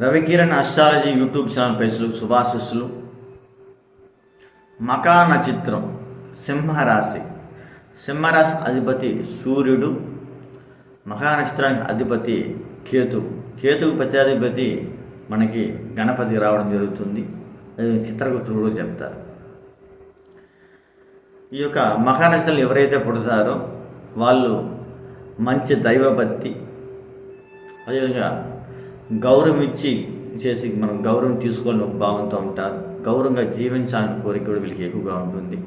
Ravikiran astrology YouTube channel పేసులు శుభాశిస్సులు మకా నక్షత్రం సింహరాశి. సింహరాశి అధిపతి సూర్యుడు మకా నక్షత్రానికి అధిపతి కేతు. కేతువు ప్రత్యాధిపతి మనకి గణపతి రావడం జరుగుతుంది. అది చిత్రగుప్తుడు కూడా చెప్తారు. ఈ యొక్క మకా నక్షత్రాలు ఎవరైతే పుడతారో వాళ్ళు మంచి దైవభక్తి అదేవిధంగా గౌరవం ఇచ్చి చేసి మనం గౌరవం తీసుకోవాలని ఒక భావంతో ఉంటారు గౌరవంగా జీవించాలని కోరిక కూడా వీళ్ళకి ఎక్కువగా ఉంటుంది.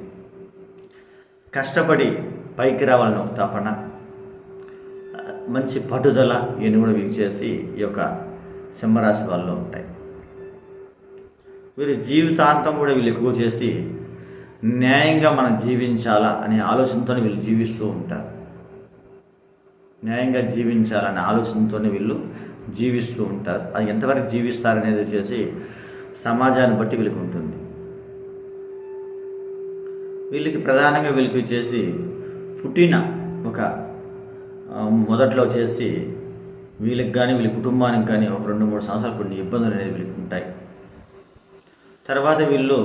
కష్టపడి పైకి రావాలని ఒక తపన. మంచి పట్టుదల ఇవన్నీ కూడా వీళ్ళు చేసి ఈ యొక్క సింహరాశి వాళ్ళలో ఉంటాయి. వీరు జీవితాంతం కూడా వీళ్ళు ఎక్కువ చేసి న్యాయంగా మనం జీవించాలా అనే ఆలోచనతో వీళ్ళు జీవిస్తూ ఉంటారు. న్యాయంగా జీవించాలనే ఆలోచనతోనే వీళ్ళు జీవిస్తూ ఉంటారు. అది ఎంతవరకు జీవిస్తారనేది వచ్చేసి సమాజాన్ని బట్టి వీళ్ళకి ఉంటుంది. వీళ్ళకి ప్రధానంగా వీళ్ళకి వచ్చేసి పుట్టిన ఒక మొదట్లో వచ్చేసి వీళ్ళకి కానీ వీళ్ళ కుటుంబానికి కానీ ఒక రెండు మూడు సంవత్సరాలు కొన్ని ఇబ్బందులు అనేవి వీళ్ళకి ఉంటాయి. తర్వాత వీళ్ళు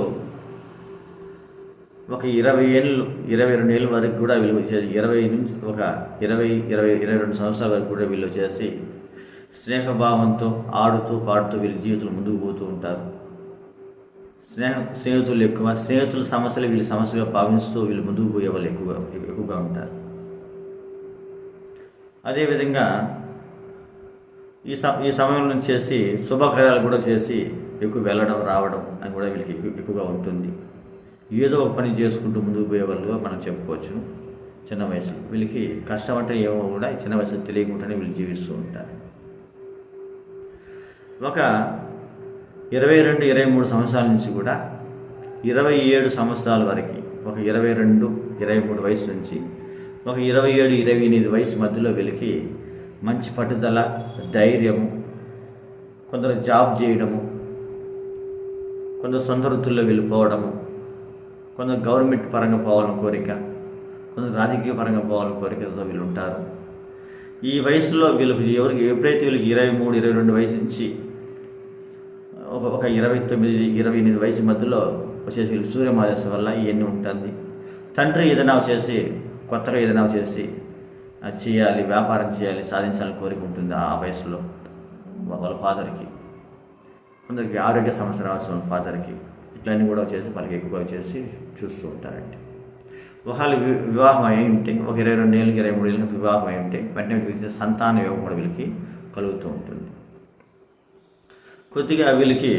ఒక ఇరవై ఏళ్ళు ఇరవై రెండు ఏళ్ళ వరకు కూడా వీళ్ళు వచ్చేసి ఇరవై నుంచి ఒక ఇరవై ఇరవై ఇరవై రెండు సంవత్సరాల వరకు కూడా వీళ్ళు వచ్చేసి స్నేహభావంతో ఆడుతూ పాడుతూ వీళ్ళ జీవితంలో ముందుకు పోతూ ఉంటారు. స్నేహ స్నేహితులు ఎక్కువ స్నేహితుల సమస్యలు వీళ్ళ సమస్యగా భావిస్తూ వీళ్ళు ముందుకు పోయే వాళ్ళు ఎక్కువగా ఎక్కువగా ఉంటారు. అదేవిధంగా ఈ స ఈ సమయం నుంచి చేసి శుభకార్యాలు కూడా చేసి ఎక్కువ వెళ్ళడం రావడం అని కూడా వీళ్ళకి ఎక్కువ ఎక్కువగా ఉంటుంది. ఏదో ఒక పని చేసుకుంటూ ముందుకు పోయే వాళ్ళుగా మనం చెప్పుకోవచ్చు. చిన్న వయసులో వీళ్ళకి కష్టం అంటే ఏమో కూడా చిన్న వయసులో తెలియకుండానే వీళ్ళు జీవిస్తూ ఉంటారు. ఒక ఇరవై రెండు ఇరవై మూడు సంవత్సరాల నుంచి కూడా ఇరవై ఏడు సంవత్సరాల వరకు ఒక ఇరవై రెండు ఇరవై మూడు వయసు నుంచి ఒక ఇరవై ఏడు ఇరవై ఎనిమిది వయసు మధ్యలో వెలికి మంచి పట్టుదల ధైర్యము కొందరు జాబ్ చేయడము కొందరు సొంత వృత్తుల్లో వెళ్ళిపోవడము కొందరు గవర్నమెంట్ పరంగా పోవాలని కోరిక కొందరు రాజకీయ పరంగా పోవాలని కోరికతో వీళ్ళు ఉంటారు. ఈ వయసులో వీళ్ళు ఎవరికి ఎప్పుడైతే వీళ్ళకి ఇరవై మూడు ఇరవై రెండు వయసు నుంచి ఒక ఇరవై తొమ్మిది ఇరవై ఎనిమిది వయసు మధ్యలో వచ్చేసి సూర్యమాదేశం వల్ల ఇవన్నీ ఉంటుంది? తండ్రి ఏదైనా చేసి కొత్తగా ఏదైనా చేసి చేయాలి వ్యాపారం చేయాలి సాధించాలని కోరిక ఉంటుంది ఆ వయసులో వాళ్ళ ఫాదర్కి. కొందరికి ఆరోగ్య సమస్య రావచ్చు ఫాదర్కి. ఇట్లన్నీ కూడా చేసి వాళ్ళకి ఎక్కువగా చేసి చూస్తూ ఉంటారండి. ఒకవేళ వివాహం అయి ఉంటే ఒక ఇరవై రెండు ఏళ్ళకి ఇరవై మూడు ఏళ్ళకి వివాహం అయి ఉంటే వెంటనే సంతాన యోగం కూడా వీళ్ళకి కలుగుతూ ఉంటుంది. కొద్దిగా వీళ్ళకి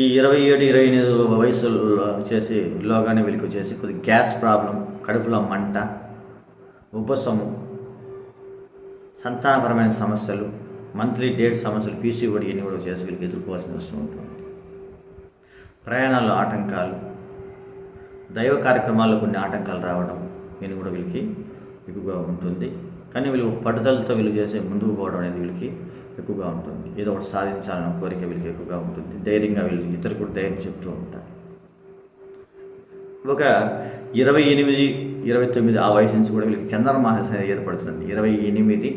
ఈ ఇరవై ఏడు ఇరవై ఎనిమిది వయసులో వచ్చేసి లోగానే వీళ్ళకి వచ్చేసి కొద్దిగా గ్యాస్ ప్రాబ్లం కడుపులో మంట ఉపశము సంతానపరమైన సమస్యలు మంత్లీ డేట్ సమస్యలు పీసీఓడి ఇవన్నీ కూడా చేసి వీళ్ళకి ఎదుర్కోవాల్సి వస్తూ ఉంటుంది. ప్రయాణాల్లో ఆటంకాలు దైవ కార్యక్రమాల్లో కొన్ని ఆటంకాలు రావడం నేను కూడా వీళ్ళకి ఎక్కువగా ఉంటుంది. కానీ వీళ్ళు పట్టుదలతో వీళ్ళు చేసే ముందుకు పోవడం అనేది వీళ్ళకి ఎక్కువగా ఉంటుంది. ఏదో ఒకటి సాధించాలన్న కోరిక వీళ్ళకి ఎక్కువగా ఉంటుంది. ధైర్యంగా వీళ్ళు ఇతరులకు కూడా ధైర్యం చెప్తూ ఉంటారు. ఒక ఇరవై ఎనిమిది ఇరవై తొమ్మిది ఆ వయసు నుంచి కూడా వీళ్ళకి చంద్రమాస ఏర్పడుతుంది ఇరవై ఎనిమిది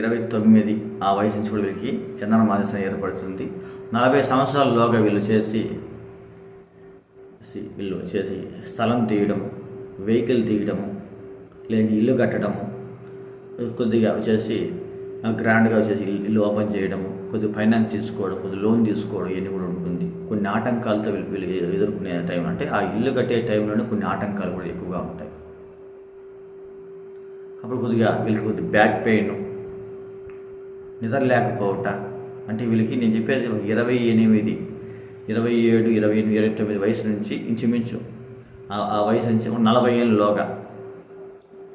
ఇరవై తొమ్మిది ఆ వయసు నుంచి కూడా వీళ్ళకి చంద్రమాదేశం ఏర్పడుతుంది. నలభై సంవత్సరాలలోగా వీళ్ళు చేసి వీళ్ళు చేసి స్థలం తీయడం వెహికల్ తీయడము లేని ఇల్లు కట్టడము కొద్దిగా వచ్చేసి గ్రాండ్గా వచ్చేసి ఇల్లు- ఓపెన్ చేయడము కొద్దిగా ఫైనాన్స్ తీసుకోవడం కొద్దిగా లోన్ తీసుకోవడం ఇవన్నీ కూడా ఉంటుంది. కొన్ని ఆటంకాలతో వీళ్ళు ఎదుర్కొనే టైం అంటే ఆ ఇల్లు కట్టే టైంలోనే కొన్ని ఆటంకాలు కూడా ఎక్కువగా ఉంటాయి. అప్పుడు కొద్దిగా వీళ్ళకి కొద్దిగా బ్యాక్ పెయిన్ నిద్ర లేకపోవట. అంటే వీళ్ళకి నేను చెప్పేది ఒక ఇరవై ఎనిమిది ఇరవై ఏడు ఇరవై ఎనిమిది ఇరవై తొమ్మిది వయసు నుంచి ఇంచుమించు ఆ- ఆ వయసు నుంచి నలభై ఏళ్ళలోగా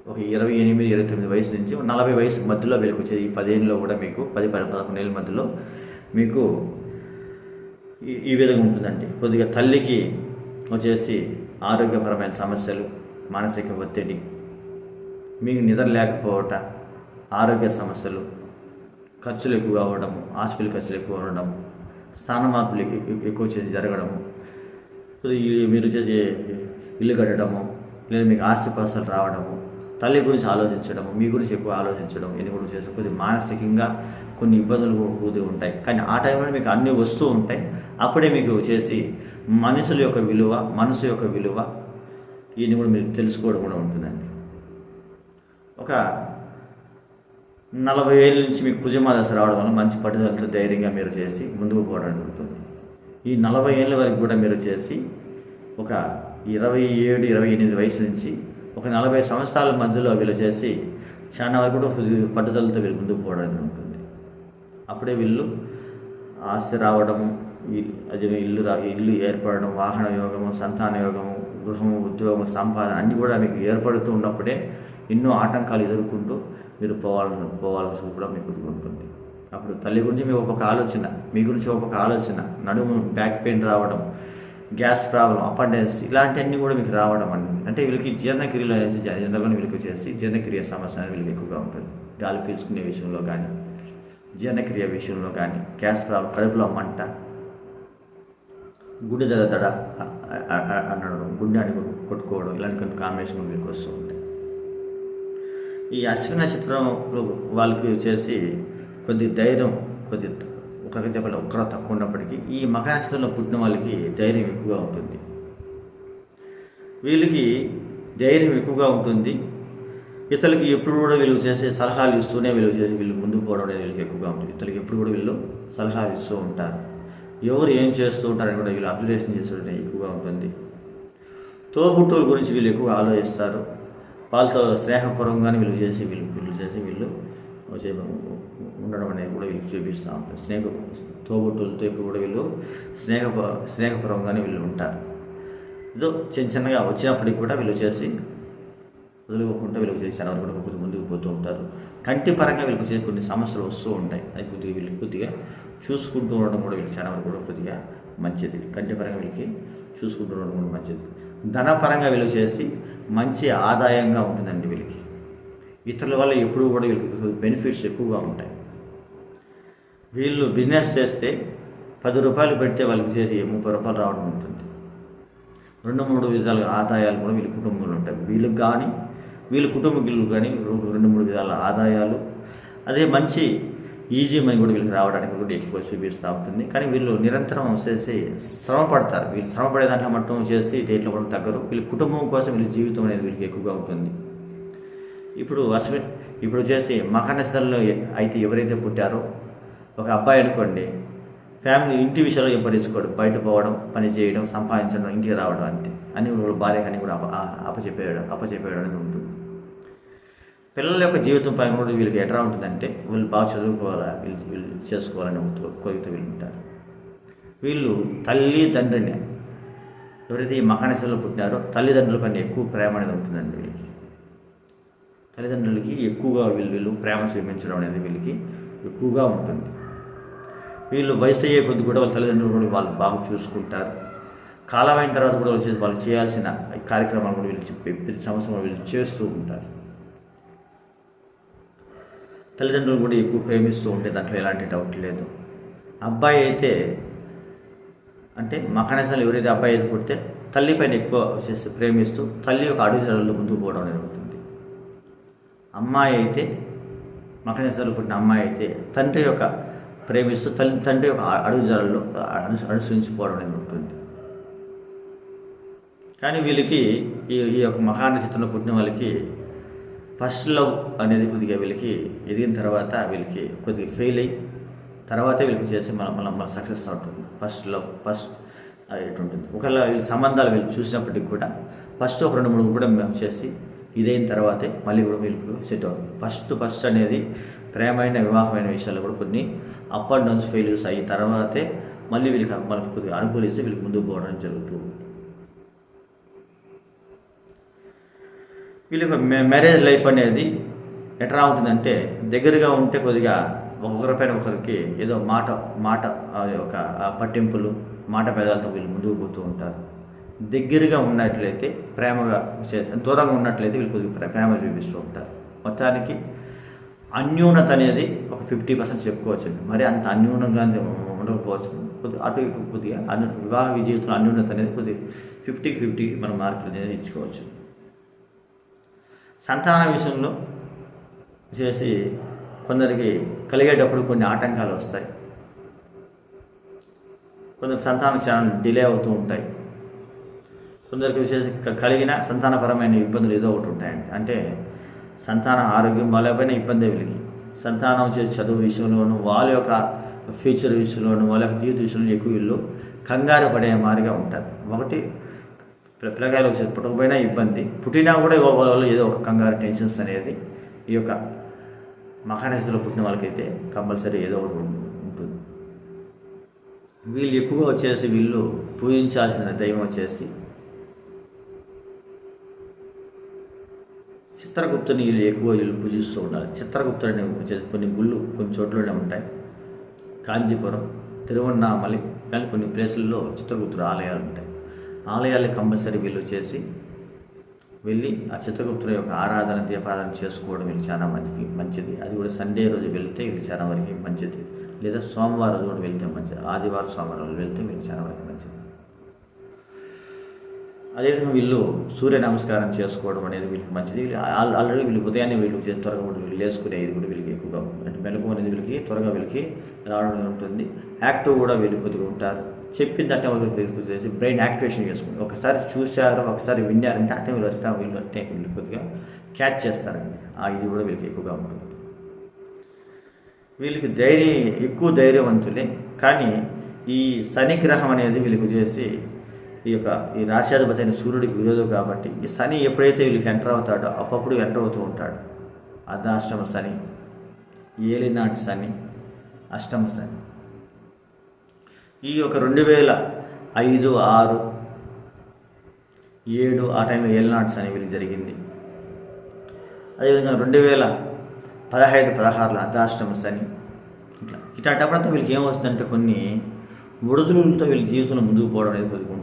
ఒక ఇరవై ఎనిమిది ఇరవై తొమ్మిది వయసు నుంచి నలభై వయసు మధ్యలో వీళ్ళకి వచ్చేది ఈ పదిహేనులో కూడా మీకు పది పది పదకొండేళ్ళ మధ్యలో మీకు ఈ- ఈ విధంగా ఉంటుందండి. కొద్దిగా తల్లికి వచ్చేసి ఆరోగ్యపరమైన సమస్యలు మానసిక ఒత్తిడి మీకు నిద్ర లేకపోవట ఆరోగ్య సమస్యలు ఖర్చులు ఎక్కువ అవ్వడము హాస్పిటల్ ఖర్చులు ఎక్కువ ఉండడం స్థాన మార్పులు ఎక్కువ చేసి జరగడము ఈ మీరు చేసే ఇల్లు కట్టడము లేదా మీకు ఆస్తిపాస్తులు రావడము తల్లి గురించి ఆలోచించడం మీ గురించి ఎక్కువ ఆలోచించడం ఎన్ని కూడా చేసి కొద్దిగా మానసికంగా కొన్ని ఇబ్బందులు కూడా కూడి ఉంటాయి. కానీ ఆ టైంలో మీకు అన్నీ వస్తూ ఉంటాయి. అప్పుడే మీకు చేసి మనుషుల యొక్క విలువ మనసు యొక్క విలువ ఇవన్నీ కూడా మీరు తెలుసుకోవడం కూడా ఉంటుందండి. ఒక నలభై ఏళ్ళ నుంచి మీకు కుజమా దశ రావడం వల్ల మంచి పట్టుదలతో ధైర్యంగా మీరు చేసి ముందుకు పోవడం జరుగుతుంది. ఈ నలభై ఏళ్ళ వరకు కూడా మీరు చేసి ఒక ఇరవై ఏడు ఇరవై ఎనిమిది వయసు నుంచి ఒక నలభై సంవత్సరాల మధ్యలో వీళ్ళు చేసి చాలా వరకు కూడా పట్టుదలతో వీళ్ళు ముందుకు పోవడానికి ఉంటుంది. అప్పుడే వీళ్ళు ఆస్తి రావడము అది ఇల్లు రా ఇల్లు ఏర్పడడం వాహన యోగము సంతాన యోగము గృహము ఉద్యోగం సంపాదన అన్నీ కూడా మీకు ఏర్పడుతూ ఉన్నప్పుడే ఎన్నో ఆటంకాలు ఎదుర్కొంటూ మీరు పోవాలని పోవాల్సి కూడా మీకు ఉంటుంది. అప్పుడు తల్లి గురించి మీకు ఒక్కొక్క ఆలోచన మీ గురించి ఒక్కొక్క ఆలోచన నడుము బ్యాక్ పెయిన్ రావడం గ్యాస్ ప్రాబ్లం అపెండెన్స్ ఇలాంటివన్నీ కూడా మీకు రావడం అండి. అంటే వీళ్ళకి జీర్ణక్రియలు అనేసి జనరల్గా వీళ్ళకి వచ్చేసి జీర్ణక్రియ సమస్య అనేది వీళ్ళకి ఎక్కువగా ఉంటుంది. గాలి పీల్చుకునే విషయంలో కానీ జీర్ణక్రియ విషయంలో కానీ గ్యాస్ ప్రాబ్లం కడుపులో మంట గుండె దడ అనడం గుండె అని కొట్టుకోవడం ఇలాంటి కొన్ని కాంబినేషన్ వీళ్ళకి వస్తూ ఉంటాయి. ఈ అశ్విన నక్షత్రంలో వాళ్ళకి వచ్చేసి కొద్ది ధైర్యం కొద్ది ఒకరికి చెప్పాలి ఒక్కరో తక్కువ ఉన్నప్పటికీ ఈ మకర పుట్టిన వాళ్ళకి ధైర్యం ఎక్కువగా ఉంటుంది. వీళ్ళకి ధైర్యం ఎక్కువగా ఉంటుంది. ఇతరులకి ఎప్పుడు కూడా వీళ్ళు చేసే సలహాలు ఇస్తూనే వీళ్ళు చేసి వీళ్ళు ముందుకు పోవడం వీళ్ళకి ఎక్కువగా ఉంటుంది. ఇతరులకి ఎప్పుడు కూడా వీళ్ళు సలహాలు ఇస్తూ ఉంటారు. ఎవరు ఏం చేస్తూ ఉంటారని కూడా వీళ్ళు అబ్జర్వేషన్ చేసడం ఎక్కువగా ఉంటుంది. తోబుట్టువుల గురించి వీళ్ళు ఎక్కువ ఆలోచిస్తారు. వాళ్ళతో స్నేహపూర్వంగానే వీళ్ళు చేసి వీళ్ళు వీళ్ళు చేసి వీళ్ళు ఉండడం అనేది కూడా వీళ్ళు చూపిస్తూ ఉంటారు. స్నేహ తోబుట్టులతో కూడా వీళ్ళు స్నేహ స్నేహపూర్వకంగానే వీళ్ళు ఉంటారు. ఏదో చిన్న చిన్నగా వచ్చినప్పటికి కూడా వీళ్ళు చేసి వదులుకోకుండా వీళ్ళకి చేసి చాలా వరకు కూడా కొద్దిగా ముందుకు పోతూ ఉంటారు. కంటి పరంగా వీళ్ళకి వచ్చే కొన్ని సమస్యలు వస్తూ ఉంటాయి. అది కొద్దిగా వీళ్ళు కొద్దిగా చూసుకుంటూ ఉండడం కూడా వీళ్ళకి చాలా వరకు కూడా కొద్దిగా మంచిది. కంటి పరంగా వీళ్ళకి చూసుకుంటూ ఉండడం కూడా మంచిది. ధనపరంగా వీళ్ళు చేసి మంచి ఆదాయంగా ఉంటుందండి వీళ్ళకి. ఇతరుల వల్ల ఎప్పుడు కూడా వీళ్ళకి బెనిఫిట్స్ ఎక్కువగా ఉంటాయి. వీళ్ళు బిజినెస్ చేస్తే పది రూపాయలు పెడితే వాళ్ళకి చేసి ముప్పై రూపాయలు రావడం ఉంటుంది. రెండు మూడు విధాల ఆదాయాలు కూడా వీళ్ళ కుటుంబంలో ఉంటాయి. వీళ్ళకి కానీ వీళ్ళ కుటుంబీకులు కానీ రెండు మూడు విధాల ఆదాయాలు. అదే మంచి ఈజీ మనీ కూడా వీళ్ళకి రావడానికి కూడా ఎక్కువ చూపిస్తూ ఉంటుంది. కానీ వీళ్ళు నిరంతరం చేసి శ్రమ పడతారు. వీళ్ళు శ్రమ పడే దాంట్లో మట్టం చేసి డేట్లో కూడా తగ్గరు. వీళ్ళ కుటుంబం కోసం వీళ్ళ జీవితం అనేది వీళ్ళకి ఎక్కువగా ఉంటుంది. ఇప్పుడు అశ్విన్ ఇప్పుడు వచ్చేసి మకనస్థలంలో అయితే ఎవరైతే పుట్టారో ఒక అబ్బాయి అనుకోండి ఫ్యామిలీ ఇంటి విషయంలో ఏం బయట పోవడం పని చేయడం సంపాదించడం ఇంటికి రావడం అంతే. అని భార్య కానీ కూడా అప అప్పచెప్పేయడం అప్పచెప్పేయడం అనేది ఉంటుంది. పిల్లల యొక్క జీవితం పైన కూడా వీళ్ళకి ఎట్లా ఉంటుందంటే వీళ్ళు బాగా చదువుకోవాలా వీళ్ళు వీళ్ళు చేసుకోవాలని కోరికతో వీళ్ళు ఉంటారు. వీళ్ళు తల్లి తండ్రిని ఎవరైతే ఈ మకానేశ్వరంలో పుట్టినారో తల్లిదండ్రుల పైన ఎక్కువ ప్రేమ అనేది ఉంటుందండి వీళ్ళకి. తల్లిదండ్రులకి ఎక్కువగా వీళ్ళు వీళ్ళు ప్రేమ చూపించడం అనేది వీళ్ళకి ఎక్కువగా ఉంటుంది. వీళ్ళు వయసు అయ్యే కొద్ది కూడా వాళ్ళ తల్లిదండ్రులు కూడా వాళ్ళు బాగా చూసుకుంటారు. కాలం అయిన తర్వాత కూడా వాళ్ళు వాళ్ళు చేయాల్సిన కార్యక్రమాలు కూడా వీళ్ళు చెప్పి ప్రతి సంవత్సరం వీళ్ళు చేస్తూ ఉంటారు. తల్లిదండ్రులు కూడా ఎక్కువ ప్రేమిస్తూ ఉంటే దాంట్లో ఎలాంటి డౌట్ లేదు. అబ్బాయి అయితే అంటే మకానేశాలు ఎవరైతే అబ్బాయి అయితే పుడితే తల్లి పైన ఎక్కువ చేస్తూ ప్రేమిస్తూ తల్లి యొక్క అడుగుజాడల్లో ముందుకు పోవడం అనేది ఉంటుంది. అమ్మాయి అయితే మకానేశాలు పుట్టిన అమ్మాయి అయితే తండ్రి యొక్క ప్రేమిస్తూ తల్లి తండ్రి యొక్క అడుగుజాలలో అను అనుసరించిపోవడం అనేది ఉంటుంది. కానీ వీళ్ళకి ఈ ఈ యొక్క మహానక్షత్రంలో పుట్టిన వాళ్ళకి ఫస్ట్ లవ్ అనేది కొద్దిగా వీళ్ళకి ఎదిగిన తర్వాత వీళ్ళకి కొద్దిగా ఫెయిల్ అయ్యి తర్వాతే వీళ్ళకి చేసి మన మనం మన సక్సెస్ ఉంటుంది ఫస్ట్ లవ్ ఫస్ట్ అది ఉంటుంది. ఒకవేళ వీళ్ళ సంబంధాలు వీళ్ళు చూసినప్పటికి కూడా ఫస్ట్ ఒక రెండు మూడు కూడా మేము చేసి ఇదైన తర్వాతే మళ్ళీ కూడా వీళ్ళకి సెట్ అవుతుంది. ఫస్ట్ ఫస్ట్ అనేది ప్రేమైన వివాహమైన విషయాలు కూడా కొన్ని అప్ అండ్ డౌన్స్ ఫెయిల్యూర్స్ అయిన తర్వాతే మళ్ళీ వీళ్ళకి మనకు కొద్దిగా అనుకూలిస్తే వీళ్ళకి ముందుకు పోవడం జరుగుతుంది. వీళ్ళకి మ్యారేజ్ లైఫ్ అనేది ఎట్లా ఉంటుందంటే దగ్గరగా ఉంటే కొద్దిగా ఒకరిపైన ఒకరికి ఏదో మాట మాట అది ఒక పట్టింపులు మాట పెదాలతో వీళ్ళు ముందుకు పోతూ ఉంటారు. దగ్గరగా ఉన్నట్లయితే ప్రేమగా చేస్తారు దూరంగా ఉన్నట్లయితే వీళ్ళు కొద్దిగా ప్రేమ చూపిస్తూ ఉంటారు. మొత్తానికి అన్యూనత అనేది ఒక ఫిఫ్టీ పర్సెంట్ చెప్పుకోవచ్చు మరి అంత అన్యూనంగా ఉండకపోవచ్చు. కొద్దిగా అటు ఇటు కొద్దిగా అను వివాహ జీవితంలో అన్యూనత అనేది కొద్దిగా ఫిఫ్టీకి ఫిఫ్టీ మనం మార్కులు అనేది ఇచ్చుకోవచ్చు సంతాన విషయంలో చేసి కొందరికి కలిగేటప్పుడు కొన్ని ఆటంకాలు వస్తాయి. కొందరికి సంతాన చాలా డిలే అవుతూ ఉంటాయి. కొందరికి విశేష కలిగిన సంతానపరమైన ఇబ్బందులు ఏదో ఒకటి ఉంటాయండి. అంటే సంతాన ఆరోగ్యం వాళ్ళపైన ఇబ్బంది వీళ్ళకి సంతానం వచ్చే చదువు విషయంలోనూ వాళ్ళ యొక్క ఫ్యూచర్ విషయంలోనూ వాళ్ళ యొక్క జీవిత విషయంలో ఎక్కువ వీళ్ళు కంగారు పడే మాదిరిగా ఉంటారు. ఒకటి పిల్లకాయలు వచ్చి పుట్టకపోయినా ఇబ్బంది. పుట్టినా కూడా వాళ్ళ ఏదో ఒక కంగారు టెన్షన్స్ అనేది ఈ యొక్క మహానేశ్వరంలో పుట్టిన వాళ్ళకైతే కంపల్సరీ ఏదో ఒకటి ఉంటుంది. వీళ్ళు ఎక్కువగా వచ్చేసి వీళ్ళు పూజించాల్సిన దైవం వచ్చేసి చిత్రగుప్తుని వీళ్ళు ఎక్కువ వీళ్ళు పూజిస్తూ ఉండాలి. చిత్రగుప్తుడు అనే కొన్ని గుళ్ళు కొన్ని చోట్లనే ఉంటాయి. కాంచీపురం తిరువన్నామలి కానీ కొన్ని ప్లేసుల్లో చిత్రగుప్తుడు ఆలయాలు ఉంటాయి. ఆలయాలు కంపల్సరీ వీళ్ళు చేసి వెళ్ళి ఆ చిత్రగుప్తుడి యొక్క ఆరాధన దీపారాధన చేసుకోవడం వీళ్ళు చాలా మంచిది మంచిది. అది కూడా సండే రోజు వెళ్తే వీళ్ళు చాలా వరకు మంచిది. లేదా సోమవారం రోజు కూడా వెళ్తే మంచిది. ఆదివారం సోమవారం రోజు వెళ్తే వీళ్ళు చాలా వరకు మంచిది. అదేవిధంగా వీళ్ళు సూర్య నమస్కారం చేసుకోవడం అనేది వీళ్ళకి మంచిది. వీళ్ళు ఆల్రెడీ వీళ్ళు ఉదయాన్నే వీళ్ళు చేసి త్వరగా వీళ్ళు లేసుకునే ఇది కూడా వీళ్ళకి ఎక్కువగా అంటే మెలకు అనేది వీళ్ళకి త్వరగా వీళ్ళకి రావడం ఉంటుంది. యాక్టివ్ కూడా వీళ్ళు కొద్దిగా ఉంటారు. చెప్పింది అంటే వాళ్ళకి చేసి బ్రెయిన్ యాక్టివేషన్ చేసుకుంటారు. ఒకసారి చూశారు ఒకసారి విన్నారంటే అంటే వీళ్ళు వచ్చినా వీళ్ళు అంటే వీళ్ళు కొద్దిగా క్యాచ్ చేస్తారండి. ఆ ఇది కూడా వీళ్ళకి ఎక్కువగా ఉంటుంది. వీళ్ళకి ధైర్యం ఎక్కువ ధైర్యవంతులే. కానీ ఈ శనిగ్రహం అనేది వీళ్ళకి చేసి ఈ యొక్క ఈ రాశ్యాధిపతి అయిన సూర్యుడికి విరోధం కాబట్టి ఈ శని ఎప్పుడైతే వీళ్ళకి ఎంటర్ అవుతాడో అప్పుడు ఎంటర్ అవుతూ ఉంటాడు. అర్ధాష్టమ శని ఏలినాటి శని అష్టమ శని. ఈ యొక్క రెండు వేల ఐదు ఆరు ఏడు ఆ టైంలో ఏలినాటి శని వీళ్ళు జరిగింది. అదేవిధంగా రెండు వేల పదహైదు పదహారులో అర్ధాష్టమ శని. ఇట్లా ఇట్లాంటప్పుడంతా వీళ్ళకి ఏమవుతుందంటే కొన్ని ఒడుదులతో వీళ్ళ జీవితంలో ముందుకు పోవడం అనేది కొద్దిగా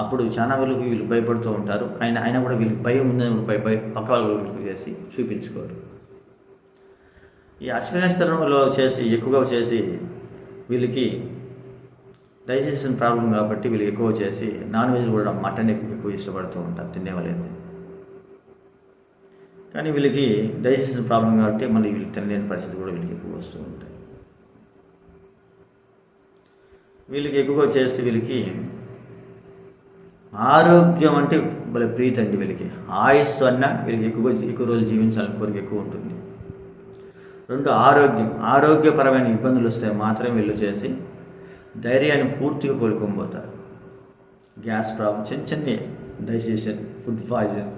అప్పుడు చాలా వీళ్ళకి వీళ్ళు భయపడుతూ ఉంటారు. ఆయన ఆయన కూడా వీళ్ళకి భయం ఉందని భయ భయ పక్క వాళ్ళు చేసి చూపించుకోరు. ఈ అశ్వినేశ్వరంలో చేసి ఎక్కువగా చేసి వీళ్ళకి డైజెషన్ ప్రాబ్లం కాబట్టి వీళ్ళు ఎక్కువ చేసి నాన్ వెజ్ కూడా మటన్ ఎక్కువ ఎక్కువ ఇష్టపడుతూ ఉంటారు తినేవాళ్ళైతే కానీ వీళ్ళకి డైజెషన్ ప్రాబ్లం కాబట్టి మళ్ళీ వీళ్ళకి తినలేని పరిస్థితి కూడా వీళ్ళకి ఎక్కువ వస్తూ ఉంటాయి. వీళ్ళకి ఎక్కువగా చేసి వీళ్ళకి ఆరోగ్యం అంటే భలే ప్రీతి అండి వీళ్ళకి. ఆయుష్ అన్న వీళ్ళకి ఎక్కువ ఎక్కువ రోజులు జీవించాలని కోరిక ఎక్కువ ఉంటుంది. రెండు ఆరోగ్యం. ఆరోగ్యపరమైన ఇబ్బందులు వస్తే మాత్రమే వీళ్ళు చేసి ధైర్యాన్ని పూర్తిగా కోలుకోబోతారు గ్యాస్ ప్రాబ్లం చిన్న చిన్న డైజెషన్ ఫుడ్ పాయిజన్.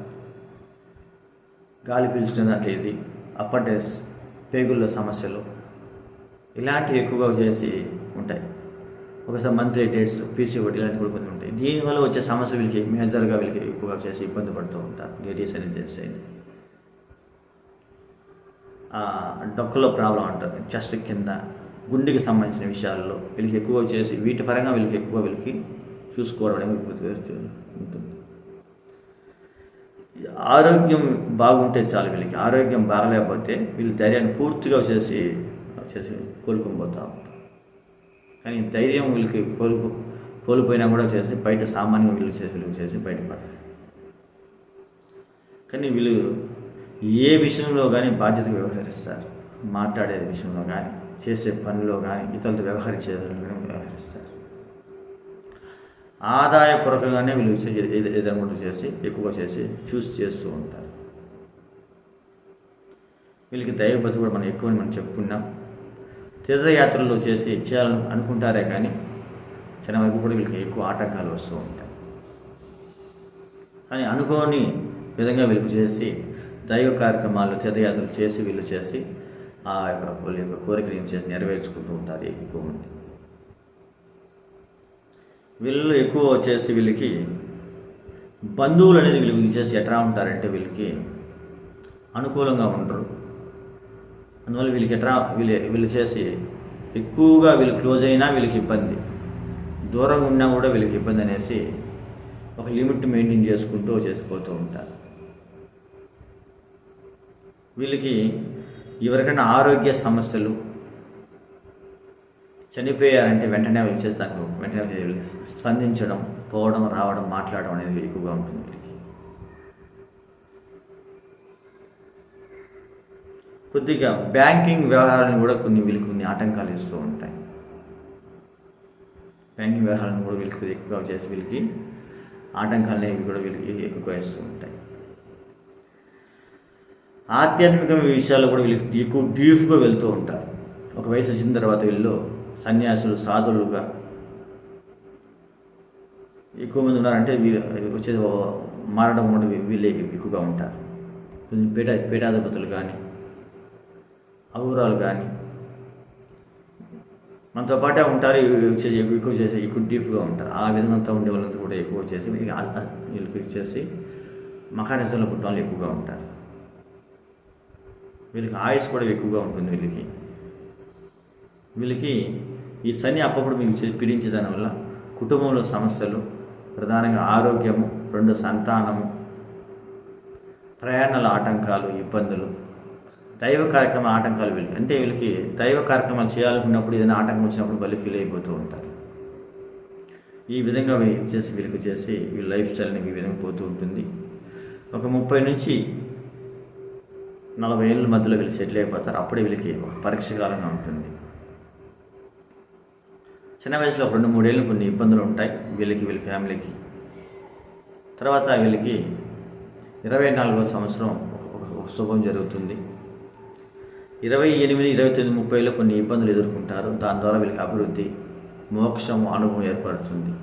గాలి పీల్చడం దాంట్లో ఇది అప్పటెస్ పేగుల్లో సమస్యలు. ఇలాంటివి ఎక్కువగా చేసి ఉంటాయి. ఒకసారి మంత్లీ డేట్స్ పీసీఓడి ఇలాంటివి కూడా కొన్ని ఉంటాయి దీనివల్ల వచ్చే సమస్య వీళ్ళకి మేజర్గా వీళ్ళకి ఎక్కువగా చేసి ఇబ్బంది పడుతూ ఉంటారు. లేడీస్ అనేది చేసేది డొక్కలో ప్రాబ్లం అంటారు. చెస్ట్ కింద గుండెకి సంబంధించిన విషయాల్లో వీళ్ళకి ఎక్కువ చేసి వీటి పరంగా వీళ్ళకి ఎక్కువ వీళ్ళకి చూసుకోవడం ఉంటుంది. ఆరోగ్యం బాగుంటే చాలు వీళ్ళకి. ఆరోగ్యం బాగలేకపోతే వీళ్ళు ధైర్యాన్ని పూర్తిగా చేసి చేసి కోలుకొని పోతా ఉంటారు. కానీ ధైర్యం వీళ్ళకి కోలుకో కోల్పోయినా కూడా చేసి బయట సామాన్యంగా విలువ చేసి విలువ చేసి బయటపడాలి కానీ వీళ్ళు ఏ విషయంలో కానీ బాధ్యతగా వ్యవహరిస్తారు. మాట్లాడే విషయంలో కానీ చేసే పనిలో కానీ ఇతరులతో వ్యవహరించే విధంలో కానీ వ్యవహరిస్తారు. ఆదాయపూర్వకంగానే వీళ్ళు చే- ఏదైనా కూడా చేసి ఎక్కువ చేసి చూస్ చేస్తూ ఉంటారు. వీళ్ళకి దైవభక్తి కూడా మనం ఎక్కువ మనం చెప్పుకున్నాం. తీర్థయాత్రల్లో చేసి చేయాలని అనుకుంటారే కానీ చిన్న వరకు కూడా వీళ్ళకి ఎక్కువ ఆటంకాలు వస్తూ ఉంటాయి. కానీ అనుకోని విధంగా వీళ్ళు చేసి దైవ కార్యక్రమాలు తీర్థయాత్రలు చేసి వీళ్ళు చేసి ఆ యొక్క వాళ్ళ యొక్క కోరికలు చేసి నెరవేర్చుకుంటూ ఉంటారు ఎక్కువ మంది. వీళ్ళు ఎక్కువ వచ్చేసి వీళ్ళకి బంధువులు అనేది వీళ్ళకి చేసి ఎట్లా ఉంటారంటే వీళ్ళకి అనుకూలంగా ఉండరు. అందువల్ల వీళ్ళకి ఎట్లా వీళ్ళు వీళ్ళు చేసి ఎక్కువగా వీళ్ళు క్లోజ్ అయినా వీళ్ళకి ఇబ్బంది. దూరంగా ఉన్నా కూడా వీళ్ళకి ఇబ్బంది అనేసి ఒక లిమిట్ మెయింటైన్ చేసుకుంటూ చేసిపోతూ ఉంటారు. వీళ్ళకి ఎవరికైనా ఆరోగ్య సమస్యలు చనిపోయారంటే వెంటనే వచ్చేసి దానికి వెంటనే స్పందించడం పోవడం రావడం మాట్లాడడం అనేది ఎక్కువగా ఉంటుంది వీళ్ళకి. కొద్దిగా బ్యాంకింగ్ వ్యవహారాలను కూడా కొన్ని వీళ్ళకి కొన్ని ఆటంకాలు ఇస్తూ ఉంటాయి. బ్యాంకింగ్ వ్యవహారాలను కూడా వీళ్ళకి ఎక్కువగా చేసి వీళ్ళకి ఆటంకాలని కూడా వీళ్ళకి ఎక్కువగా వేస్తూ ఉంటాయి. ఆధ్యాత్మిక విషయాల్లో కూడా వీళ్ళకి ఎక్కువ డీఫ్గా వెళ్తూ ఉంటారు. ఒక వయసు వచ్చిన తర్వాత వీళ్ళు సన్యాసులు సాధులుగా ఎక్కువ మంది ఉన్నారంటే వచ్చేది మారడం కూడా వీళ్ళే ఎక్కువగా ఉంటారు. కొంచెం పీఠ పీఠాధిపతులు కానీ అవురాలు కానీ మనతో పాటే ఉంటారు ఎక్కువ చేసి ఎక్కువ డీప్గా ఉంటారు. ఆ విధంగా ఉండే వాళ్ళంతా కూడా ఎక్కువ చేసి వీళ్ళకి ఆ- ఆ- వీళ్ళకి మకానిజంలో పుట్టిన వాళ్ళు ఎక్కువగా ఉంటారు. వీళ్ళకి ఆయుష్ కూడా ఎక్కువగా ఉంటుంది వీళ్ళకి. వీళ్ళకి ఈ శని అప్పప్పుడు మీకు చే- పీడించే దానివల్ల కుటుంబంలో సమస్యలు ప్రధానంగా ఆరోగ్యము రెండు సంతానము ప్రయాణాల ఆటంకాలు ఇబ్బందులు దైవ కార్యక్రమ ఆటంకాలు వీళ్ళకి అంటే వీళ్ళకి దైవ కార్యక్రమాలు చేయాలనుకున్నప్పుడు ఏదైనా ఆటంకం వచ్చినప్పుడు మళ్ళీ ఫీల్ అయిపోతూ ఉంటారు. ఈ విధంగా చేసి వీళ్ళకి చేసి వీళ్ళ లైఫ్ స్టైల్ని ఈ విధంగా పోతూ ఉంటుంది. ఒక ముప్పై నుంచి నలభై ఏళ్ళ మధ్యలో వీళ్ళు సెటిల్ అయిపోతారు. అప్పుడే వీళ్ళకి ఒక పరీక్ష కాలంగా ఉంటుంది. చిన్న వయసులో ఒక రెండు మూడేళ్ళు కొన్ని ఇబ్బందులు ఉంటాయి. వీళ్ళకి వీళ్ళ ఫ్యామిలీకి. తర్వాత వీళ్ళకి ఇరవై నాలుగో సంవత్సరం ఒక శుభం జరుగుతుంది. ఇరవై ఎనిమిది ఇరవై తొమ్మిది ముప్పైలో కొన్ని ఇబ్బందులు ఎదుర్కొంటారు. దాని ద్వారా వీళ్ళకి అభివృద్ధి మోక్షం అనుభవం ఏర్పడుతుంది.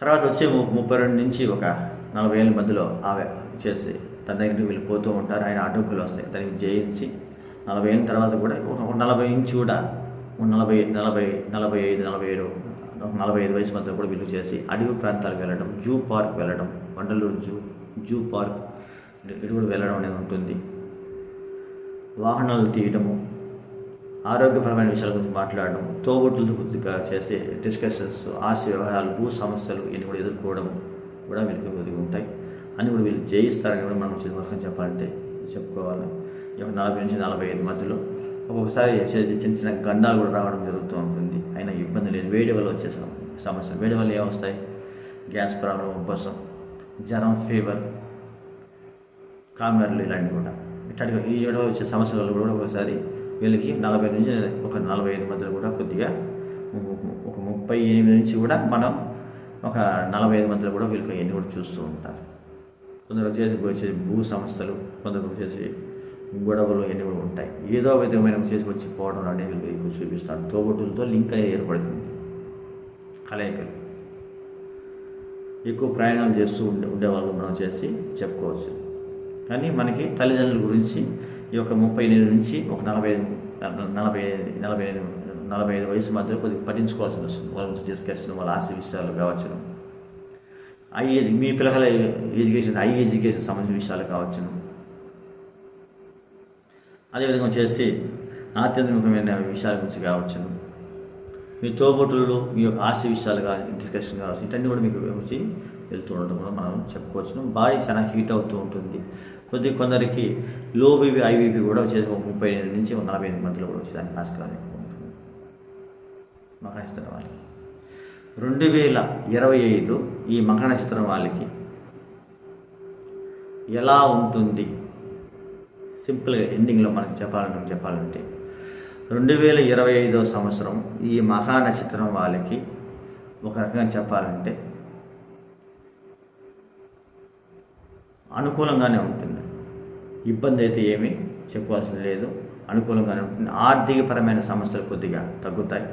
తర్వాత వచ్చే ము- ముప్పై రెండు నుంచి ఒక నలభై ఏళ్ళ మధ్యలో ఆమె చేసి తన దగ్గరికి వీళ్ళు పోతూ ఉంటారు. ఆయన అడ్డంకులు వస్తాయి. దానికి జయించి నలభై ఏళ్ళ తర్వాత కూడా ఒక నలభై నుంచి కూడా నలభై నలభై నలభై ఐదు నలభై ఏడు నలభై ఐదు వయసు మధ్య కూడా వీళ్ళు చేసి అడవి ప్రాంతాలకు వెళ్ళడం జూ పార్క్ వెళ్ళడం వండలూరు జూ జూ పార్క్ ఇటు కూడా వెళ్ళడం అనేది ఉంటుంది. వాహనాలు తీయడము ఆరోగ్యపరమైన విషయాల గురించి మాట్లాడడం తోబుట్టులతో కొద్దిగా చేసే డిస్కషన్స్ ఆశ వ్యవహారాలు భూ సమస్యలు ఇవన్నీ కూడా ఎదుర్కోవడం కూడా వీళ్ళకి కొద్దిగా ఉంటాయి. అని కూడా వీళ్ళు జయిస్తారని కూడా మనం చిన్న చెప్పాలంటే చెప్పుకోవాలి. నలభై నుంచి నలభై ఐదు మధ్యలో ఒక్కొక్కసారి చిన్న చిన్న గండాలు కూడా రావడం జరుగుతూ ఉంటుంది. అయినా ఇబ్బంది లేదు వేడి వల్ల వచ్చే సమస్య వేడి వల్ల ఏమొస్తాయి గ్యాస్ ప్రాబ్లం ఉబ్బసం జ్వరం ఫీవర్ కామెర్లు ఇలాంటివి కూడా. ఇట్లాంటి ఈ ఏడవ వచ్చే సంవత్సరాలు కూడా ఒకసారి వీళ్ళకి నలభై నుంచి ఒక నలభై ఐదు మధ్యలో కూడా కొద్దిగా ఒక ముప్పై ఎనిమిది నుంచి కూడా మనం ఒక నలభై ఐదు మధ్యలో కూడా వీళ్ళకి ఎన్ని కూడా చూస్తూ ఉంటారు. కొందరు వచ్చేసి వచ్చేసి భూ సంస్థలు కొందరు వచ్చేసి గొడవలు ఇవన్నీ కూడా ఉంటాయి. ఏదో విధమైన చేసి వచ్చి పోవడం అనేది వీళ్ళకి చూపిస్తారు. తోబుట్టులతో లింక్ అనేది ఏర్పడుతుంది. కలయికలు. ఎక్కువ ప్రయాణాలు చేస్తూ ఉండే ఉండేవాళ్ళు మనం చేసి చెప్పుకోవచ్చు. కానీ మనకి తల్లిదండ్రుల గురించి ఈ యొక్క ముప్పై ఎనిమిది నుంచి ఒక నలభై ఐదు నలభై ఐదు- నలభై ఐదు నలభై ఐదు వయసు మధ్యలో కొద్దిగా పట్టించుకోవాల్సి వస్తుంది. వాళ్ళ గురించి డిస్కషన్ వాళ్ళ ఆశ విషయాలు కావచ్చును ఐ ఏజ్ మీ పిల్లల ఎడ్యుకేషన్ ఐ ఎడ్యుకేషన్ సంబంధించిన విషయాలు కావచ్చును అదేవిధంగా వచ్చేసి ఆధ్యాత్మికమైన విషయాల గురించి కావచ్చును మీ తోబుట్టులు మీ యొక్క ఆశ విషయాలు కానీ డిస్కషన్ కావచ్చు. ఇవన్నీ కూడా మీకు వచ్చి వెళ్తూ ఉండడం కూడా మనం చెప్పుకోవచ్చును బాడీ చాలా హీట్ అవుతూ ఉంటుంది. కొద్ది కొందరికి లో బీబీ ఐబీపీ కూడా వచ్చేసి ఒక ముప్పై ఎనిమిది నుంచి నలభై ఎనిమిది మధ్యలో కూడా వచ్చేదానికి ఆస్కారం ఎక్కువ ఉంటుంది మక నక్షత్రం వాళ్ళకి రెండు వేల ఇరవై ఐదు ఈ మక నక్షత్రం వాళ్ళకి ఎలా ఉంటుంది సింపుల్గా ఎండింగ్లో మనకి చెప్పాలంటే చెప్పాలంటే రెండు వేల ఇరవై ఐదో సంవత్సరం ఈ మహా నక్షత్రం వాళ్ళకి ఒక రకంగా చెప్పాలంటే అనుకూలంగానే ఉంటుంది ఇబ్బంది అయితే ఏమీ చెప్పుకోవాల్సిన లేదు. అనుకూలంగానే ఉంటుంది ఆర్థికపరమైన సమస్యలు కొద్దిగా తగ్గుతాయి.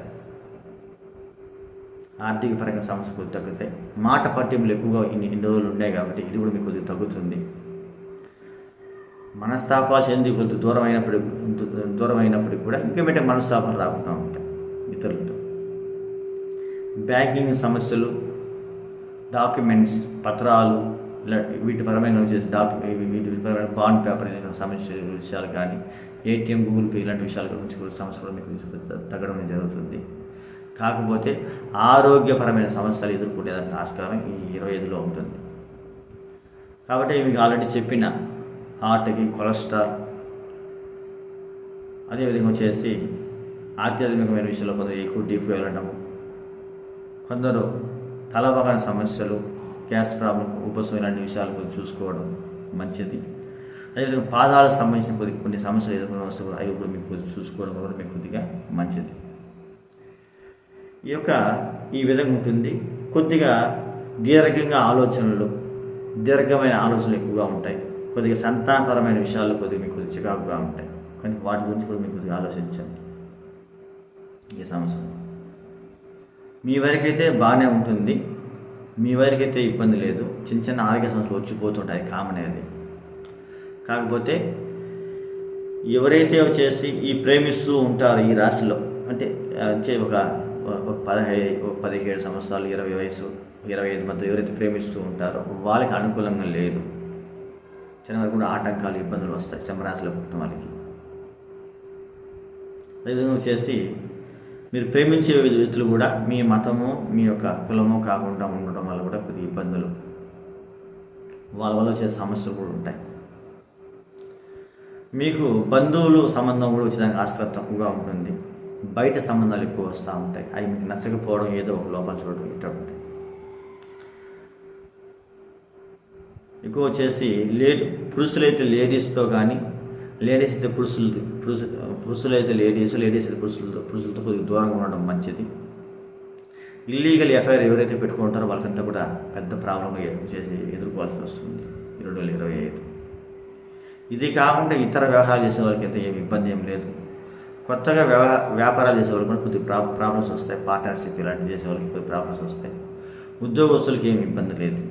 ఆర్థికపరమైన సమస్యలు కొద్దిగా తగ్గుతాయి. మాట పట్టింపులు ఎక్కువగా ఇన్ని ఇన్ని రోజులు ఉన్నాయి కాబట్టి ఇది కూడా మీకు కొద్దిగా తగ్గుతుంది. మనస్తాపాలు చెంది కొద్ది దూరం అయినప్పుడు దూరం అయినప్పటికి కూడా ఇంకేమంటే మనస్తాపాలు రాకుండా ఉంటాయి ఇతరులతో. బ్యాంకింగ్ సమస్యలు డాక్యుమెంట్స్ పత్రాలు ఇలా వీటి పరమైన వచ్చేసి వీటి పరమైన బాండ్ పేపర్ సంబంధించిన విషయాలు కానీ ఏటీఎం గూగుల్ పే ఇలాంటి విషయాల గురించి కూడా సమస్యలు మీకు తగ్గడం జరుగుతుంది. కాకపోతే ఆరోగ్యపరమైన సమస్యలు ఎదుర్కొనేదానికి ఆస్కారం ఈ ఇరవై ఐదులో ఉంటుంది. కాబట్టి మీకు ఆల్రెడీ చెప్పిన హార్ట్కి కొలెస్ట్రాల్ అదేవిధంగా వచ్చేసి ఆధ్యాత్మికమైన విషయంలో కొందరు ఎక్కువ డీప్గా వెళ్ళడము కొందరు తలభాగన సమస్యలు గ్యాస్ ప్రాబ్లం ఉపసం ఇలాంటి విషయాలు కొంచెం చూసుకోవడం మంచిది. అదేవిధంగా పాదాలకు సంబంధించిన కొద్ది కొన్ని సమస్యలు ఎదుర్కొన్న వస్తే కూడా అవి కూడా మీకు కొద్దిగా చూసుకోవడం కూడా మీకు కొద్దిగా మంచిది. ఈ యొక్క ఈ విధంగా ఉంటుంది. కొద్దిగా దీర్ఘంగా ఆలోచనలు దీర్ఘమైన ఆలోచనలు ఎక్కువగా ఉంటాయి. కొద్దిగా సంతానపరమైన విషయాలు కొద్దిగా మీకు చికాకుగా ఉంటాయి. కానీ వాటి గురించి కూడా మీకు కొద్దిగా ఆలోచించండి. ఈ సమస్య మీ వరకైతే బాగానే ఉంటుంది. మీ వరకైతే ఇబ్బంది లేదు. చిన్న చిన్న ఆరోగ్య సమస్యలు వచ్చిపోతుంటాయి కామన్ అది కాకపోతే ఎవరైతే చేసి ఈ ప్రేమిస్తూ ఉంటారో ఈ రాశిలో అంటే వచ్చే ఒక పదహైదు పదిహేడు సంవత్సరాలు ఇరవై వయసు ఇరవై ఐదు మధ్య ఎవరైతే ప్రేమిస్తూ ఉంటారో వాళ్ళకి అనుకూలంగా లేదు. చిన్న కూడా ఆటంకాలు ఇబ్బందులు వస్తాయి సింహరాశిలో పుట్టిన వాళ్ళకి. అదేవిధంగా వచ్చేసి మీరు ప్రేమించే వ్యక్తులు కూడా మీ మతము మీ యొక్క కులము కాకుండా ఉండడం వల్ల కూడా కొద్ది ఇబ్బందులు. వాళ్ళ వల్ల వచ్చే సమస్యలు కూడా ఉంటాయి. మీకు బంధువులు సంబంధం కూడా వచ్చేదానికి ఆస్కారం తక్కువగా ఉంటుంది. బయట సంబంధాలు ఎక్కువ వస్తూ ఉంటాయి. అవి మీకు నచ్చకపోవడం ఏదో ఒక లోపల చూడడం ఇట్లా ఉంటాయి ఎక్కువ వచ్చేసి లే పురుషులైతే లేడీస్తో కానీ లేడీస్ అయితే పురుషులకి పురుషు పురుషులైతే లేడీస్ లేడీస్ అయితే పురుషులతో పురుషులతో కొద్దిగా దూరంగా ఉండడం మంచిది. ఇల్లీగల్ ఎఫ్ఐఆర్ ఎవరైతే పెట్టుకుంటారో వాళ్ళకంతా కూడా పెద్ద ప్రాబ్లం చేసి ఎదుర్కోవాల్సి వస్తుంది. రెండు వేల ఇరవై ఐదు. ఇది కాకుండా ఇతర వ్యవహారాలు చేసే వాళ్ళకి అయితే ఏమి ఇబ్బంది ఏం లేదు. కొత్తగా వ్యవ వ్యాపారాలు చేసే వాళ్ళకి కూడా కొద్ది ప్రా ప్రాబ్లమ్స్ వస్తాయి. పార్ట్నర్షిప్ ఇలాంటివి చేసేవాళ్ళకి కొద్ది ప్రాబ్లమ్స్ వస్తాయి. ఉద్యోగస్తులకి ఏమి ఇబ్బంది లేదు.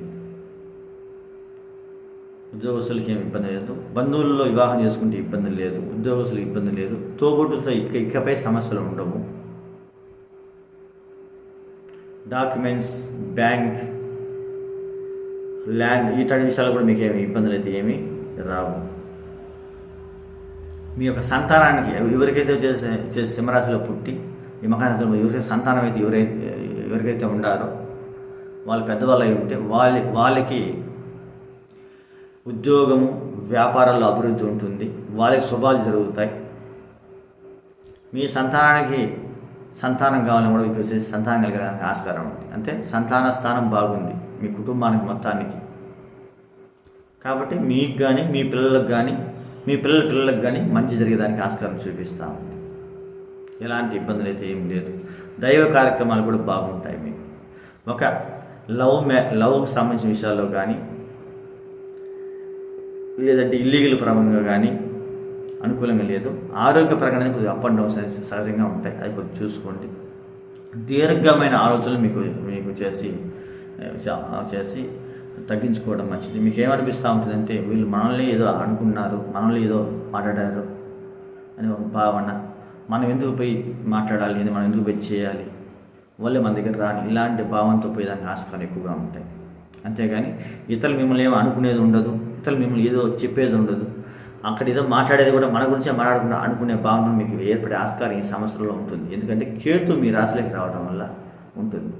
ఉద్యోగస్తులకి ఏమి ఇబ్బంది లేదు. బంధువుల్లో వివాహం చేసుకుంటే ఇబ్బంది లేదు. ఉద్యోగస్తులకు ఇబ్బంది లేదు. తోబుట్టుతో ఇక ఇకపై సమస్యలు ఉండవు. డాక్యుమెంట్స్ బ్యాంక్ ల్యాండ్ ఇటువంటి విషయాలు కూడా మీకు ఏమి ఇబ్బందులు అయితే ఏమి రావు. మీ యొక్క సంతానానికి ఎవరికైతే చేసే చేసే సింహరాశిలో పుట్టి ఈ మహారాశిలో ఎవరికైతే సంతానం అయితే ఎవరైతే ఎవరికైతే ఉండారో వాళ్ళు పెద్దవాళ్ళు అయి ఉంటే వాళ్ళ వాళ్ళకి ఉద్యోగము వ్యాపారాల్లో అభివృద్ధి ఉంటుంది. వాళ్ళకి శుభాలు జరుగుతాయి. మీ సంతానానికి సంతానం కావాలని కూడా ఇప్పుడు వచ్చేసి సంతానం కలగడానికి ఆస్కారం ఉంది. అంటే సంతాన స్థానం బాగుంది మీ కుటుంబానికి మొత్తానికి. కాబట్టి మీకు కానీ మీ పిల్లలకు కానీ మీ పిల్లల పిల్లలకు కానీ మంచి జరిగేదానికి ఆస్కారం చూపిస్తూ ఉంది. ఎలాంటి ఇబ్బందులు అయితే ఏం లేదు. దైవ కార్యక్రమాలు కూడా బాగుంటాయి మీకు. ఒక లవ్ మ్యా లవ్కి సంబంధించిన విషయాల్లో కానీ లేదంటే ఇల్లీగల్ పరంగా కానీ అనుకూలంగా లేదు. ఆరోగ్య ప్రకటన కొద్దిగా అప్ అండ్ డౌన్స్ సహజంగా ఉంటాయి. అది కొద్దిగా చూసుకోండి. దీర్ఘమైన ఆలోచనలు మీకు మీకు చేసి చేసి తగ్గించుకోవడం మంచిది. మీకు ఏమనిపిస్తూ ఉంటుందంటే వీళ్ళు మనల్ని ఏదో అనుకున్నారు మనల్ని ఏదో మాట్లాడారు అని ఒక భావన. మనం ఎందుకు పోయి మాట్లాడాలి? మనం ఎందుకు పోయి చేయాలి? వాళ్ళే మన దగ్గర రాని ఇలాంటి భావంతో పోయేదానికి ఆస్కారం ఎక్కువగా ఉంటాయి. అంతేగాని ఇతరులు మిమ్మల్ని ఏమో అనుకునేది ఉండదు ఇతరులు మిమ్మల్ని ఏదో చెప్పేది ఉండదు. అక్కడ ఏదో మాట్లాడేది కూడా మన గురించే మాట్లాడకుండా అనుకునే భావన మీకు ఏర్పడే ఆస్కారం ఈ సంవత్సరంలో ఉంటుంది. ఎందుకంటే కేతు మీ రాశిలోకి రావడం వల్ల ఉంటుంది.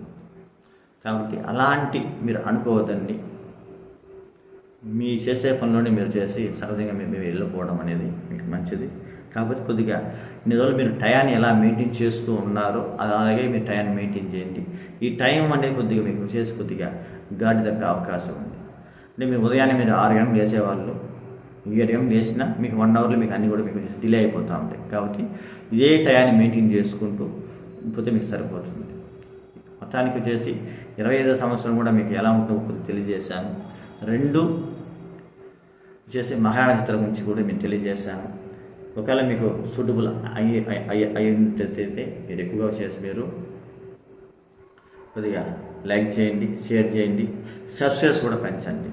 కాబట్టి అలాంటి మీరు అనుకోవద్దండి. మీ చేసే పనిలోనే మీరు చేసి సహజంగా మేము మీరు వెళ్ళిపోవడం అనేది మీకు మంచిది. కాకపోతే కొద్దిగా ఇన్ని రోజులు మీరు టయాన్ని ఎలా మెయింటైన్ చేస్తూ ఉన్నారో అలాగే మీరు టయాన్ని మెయింటైన్ చేయండి. ఈ టైం అనేది కొద్దిగా మీకు చేసి కొద్దిగా గాడి తప్పే అవకాశం ఉంది. అంటే మీరు ఉదయాన్నే మీరు ఆరు గంటలు లేసేవాళ్ళు ఏడు గంటలు లేచినా మీకు వన్ అవర్లో మీకు అన్నీ కూడా మీకు డిలే అయిపోతూ ఉంటాయి. కాబట్టి ఇదే టయాన్ని మెయింటైన్ చేసుకుంటూ పోతే మీకు సరిపోతుంది. మొత్తానికి వచ్చేసి ఇరవై ఐదో సంవత్సరం కూడా మీకు ఎలా ఉంటుందో కొద్దిగా తెలియజేశాను. రెండు చేసే మహానక్షత్రం గురించి కూడా మీకు తెలియజేశాను. ఒకవేళ మీకు సూటబుల్ అయ్యి అయ్యి అయితే మీరు ఎక్కువగా చేసి మీరు కొద్దిగా లైక్ చేయండి షేర్ చేయండి సబ్స్క్రైబ్స్ కూడా పెంచండి.